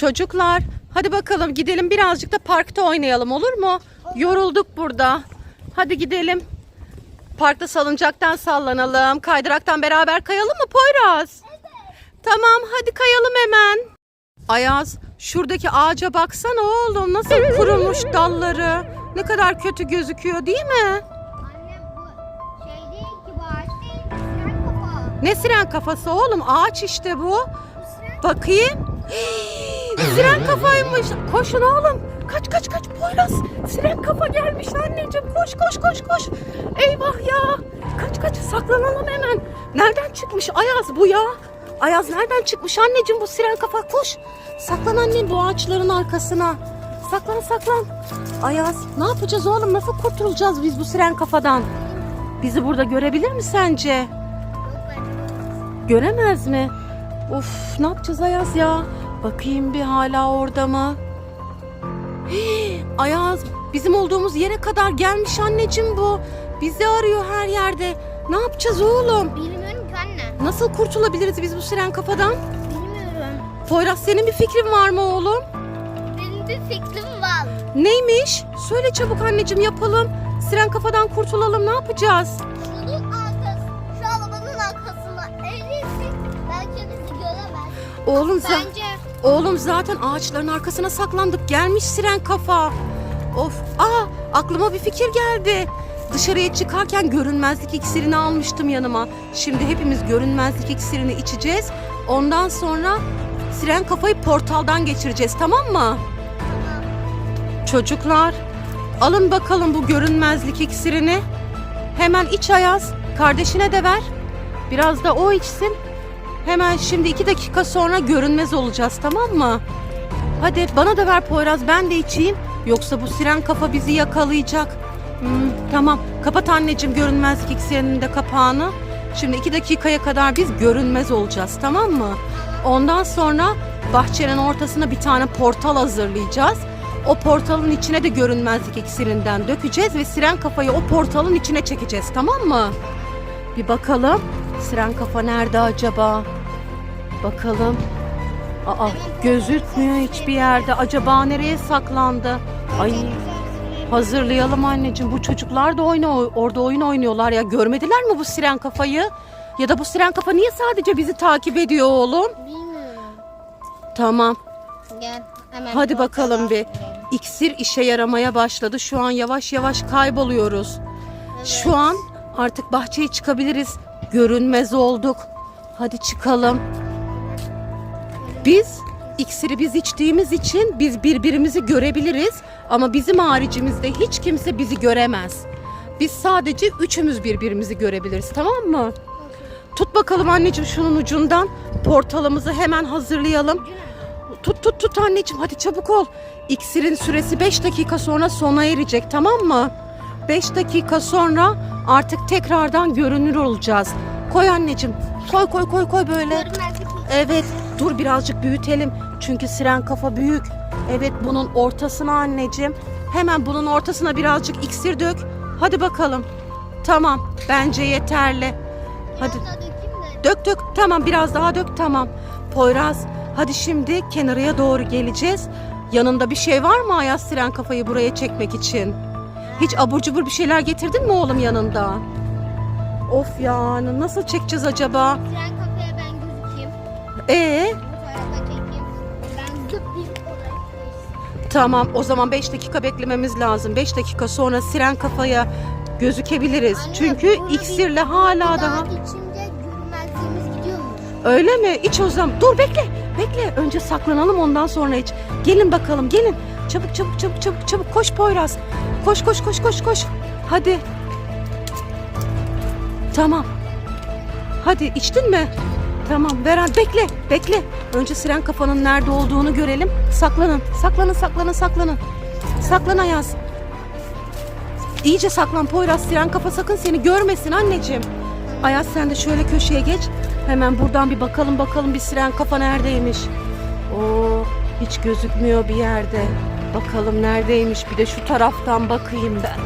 Çocuklar hadi bakalım gidelim birazcık da parkta oynayalım olur mu? Yorulduk burada. Hadi gidelim. Parkta salıncaktan sallanalım. Kaydıraktan beraber kayalım mı Poyraz? Tamam hadi kayalım hemen. Ayaz şuradaki ağaca baksana oğlum nasıl kurumuş dalları. Ne kadar kötü gözüküyor değil mi? Anne bu şey değil ki bu ağaç değil. Siren kafa. Ne siren kafası oğlum ağaç işte bu. Bakayım. Siren kafaymış. Koşun oğlum. Kaç kaç kaç Poyraz. Siren kafa gelmiş anneciğim. Koş koş koş koş. Eyvah ya. Kaç kaç saklanalım hemen. Nereden çıkmış Ayaz bu ya? Ayaz nereden çıkmış anneciğim bu siren kafa koş. Saklan annem bu ağaçların arkasına. Saklan saklan. Ayaz ne yapacağız oğlum? Nasıl kurtulacağız biz bu siren kafadan? Bizi burada görebilir mi sence? Göremez mi? Of ne yapacağız Ayaz ya? Bakayım bir hala orada mı? Hii, Ayaz bizim olduğumuz yere kadar gelmiş anneciğim bu. Bizi arıyor her yerde. Ne yapacağız oğlum? Bilmiyorum ki anne. Nasıl kurtulabiliriz biz bu siren kafadan? Bilmiyorum. Poyraz senin bir fikrin var mı oğlum? Benim bir fikrim var. Neymiş? Söyle çabuk anneciğim yapalım. Siren kafadan kurtulalım ne yapacağız? Şunun arkası, şu arabanın arkasına eğilsin. Belki bizi göremez. Oğlum za- Bence Oğlum zaten ağaçların arkasına saklandık. Gelmiş siren kafa. Of. Aa aklıma bir fikir geldi. Dışarıya çıkarken görünmezlik iksirini almıştım yanıma. Şimdi hepimiz görünmezlik iksirini içeceğiz. Ondan sonra siren kafayı portaldan geçireceğiz tamam mı? Çocuklar alın bakalım bu görünmezlik iksirini. Hemen iç Ayaz. Kardeşine de ver. Biraz da o içsin. Hemen şimdi iki dakika sonra görünmez olacağız tamam mı? Hadi bana da ver Poyraz ben de içeyim. Yoksa bu siren kafa bizi yakalayacak. Hmm, tamam kapat anneciğim görünmezlik iksirinin de kapağını. Şimdi iki dakikaya kadar biz görünmez olacağız tamam mı? Ondan sonra bahçenin ortasına bir tane portal hazırlayacağız. O portalın içine de görünmezlik iksirinden dökeceğiz ve siren kafayı o portalın içine çekeceğiz tamam mı? Bir bakalım. Siren kafa nerede acaba? Bakalım. Aa gözükmüyor hiçbir yerde. Acaba nereye saklandı? Ay hazırlayalım anneciğim. Bu çocuklar da oyna orada oyun oynuyorlar ya. Görmediler mi bu siren kafayı? Ya da bu siren kafa niye sadece bizi takip ediyor oğlum? bilmiyorum. Tamam. Gel hemen. Hadi bakalım bir. İksir işe yaramaya başladı. Şu an yavaş yavaş kayboluyoruz. Şu an artık bahçeye çıkabiliriz. Görünmez olduk. Hadi çıkalım. Biz iksiri biz içtiğimiz için biz birbirimizi görebiliriz ama bizim haricimizde hiç kimse bizi göremez. Biz sadece üçümüz birbirimizi görebiliriz tamam mı? Tut bakalım anneciğim şunun ucundan. Portalımızı hemen hazırlayalım. Tut tut tut anneciğim hadi çabuk ol. İksirin süresi 5 dakika sonra sona erecek tamam mı? 5 dakika sonra artık tekrardan görünür olacağız. Koy anneciğim. Koy koy koy koy böyle. Evet dur birazcık büyütelim. Çünkü siren kafa büyük. Evet bunun ortasına anneciğim. Hemen bunun ortasına birazcık iksir dök. Hadi bakalım. Tamam bence yeterli. Hadi. Dök dök. Tamam biraz daha dök tamam. Poyraz hadi şimdi kenarıya doğru geleceğiz. Yanında bir şey var mı Ayaz Siren kafayı buraya çekmek için? Hiç abur cubur bir şeyler getirdin mi oğlum yanında? Of ya nasıl çekeceğiz acaba? Siren. Ee tamam o zaman 5 dakika beklememiz lazım. 5 dakika sonra Siren kafaya gözükebiliriz. Anne, Çünkü iksirle hala daha... Öyle mi? İç o zaman. Dur bekle. Bekle. Önce saklanalım ondan sonra iç. Gelin bakalım gelin. Çabuk çabuk çabuk çabuk çabuk. Koş Poyraz. Koş koş koş koş koş. Hadi. Tamam. Hadi içtin mi? Tamam Beren bekle bekle. Önce siren kafanın nerede olduğunu görelim. Saklanın saklanın saklanın saklanın. Saklan Ayaz. İyice saklan Poyraz siren kafa sakın seni görmesin anneciğim. Ayaz sen de şöyle köşeye geç. Hemen buradan bir bakalım bakalım bir siren kafa neredeymiş. Oo hiç gözükmüyor bir yerde. Bakalım neredeymiş bir de şu taraftan bakayım ben.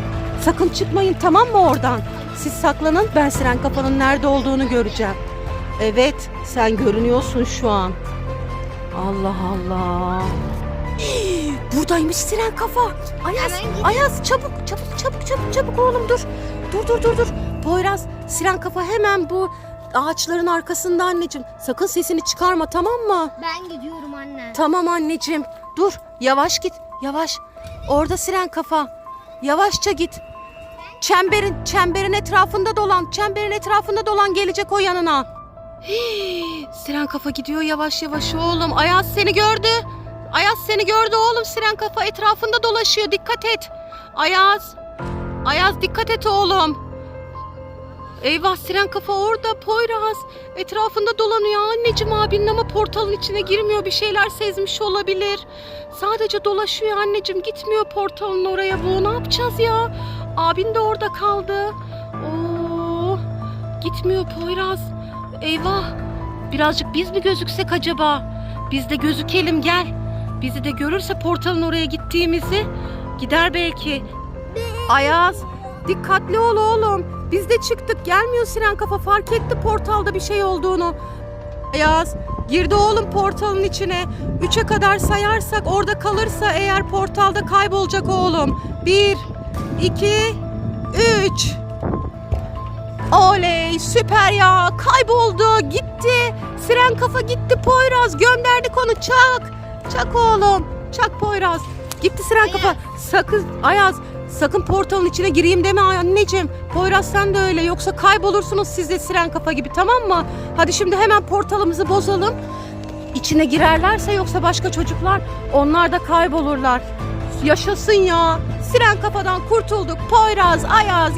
Sakın çıkmayın tamam mı oradan? Siz saklanın ben siren kafanın nerede olduğunu göreceğim. Evet sen görünüyorsun şu an. Allah Allah. Hii, Buradaymış siren kafa. Ayaz. Ayaz çabuk çabuk çabuk çabuk çabuk oğlum dur. Dur dur dur dur. Poyraz siren kafa hemen bu ağaçların arkasında anneciğim. Sakın sesini çıkarma tamam mı? Ben gidiyorum anne. Tamam anneciğim. Dur yavaş git yavaş. Orada siren kafa. Yavaşça git. Çemberin çemberin etrafında dolan. Çemberin etrafında dolan gelecek o yanına. Siren kafa gidiyor yavaş yavaş oğlum. Ayaz seni gördü. Ayaz seni gördü oğlum. Siren kafa etrafında dolaşıyor. Dikkat et. Ayaz. Ayaz dikkat et oğlum. Eyvah siren kafa orada Poyraz. Etrafında dolanıyor anneciğim abinin ama portalın içine girmiyor. Bir şeyler sezmiş olabilir. Sadece dolaşıyor anneciğim gitmiyor portalın oraya bu. Ne yapacağız ya? Abin de orada kaldı. Oo, gitmiyor Poyraz. Eyvah. Birazcık biz mi gözüksek acaba? Biz de gözükelim gel. Bizi de görürse portalın oraya gittiğimizi gider belki. Ayaz dikkatli ol oğlum. Biz de çıktık gelmiyor siren kafa fark etti portalda bir şey olduğunu. Ayaz girdi oğlum portalın içine. Üçe kadar sayarsak orada kalırsa eğer portalda kaybolacak oğlum. Bir, iki, üç. Oley süper ya kayboldu gitti. Siren kafa gitti Poyraz gönderdik onu çak. Çak oğlum çak Poyraz. Gitti Siren kafa sakın Ayaz sakın portalın içine gireyim deme anneciğim. Poyraz sen de öyle yoksa kaybolursunuz siz de Siren kafa gibi tamam mı? Hadi şimdi hemen portalımızı bozalım. İçine girerlerse yoksa başka çocuklar onlar da kaybolurlar. Yaşasın ya. Siren kafadan kurtulduk. Poyraz, Ayaz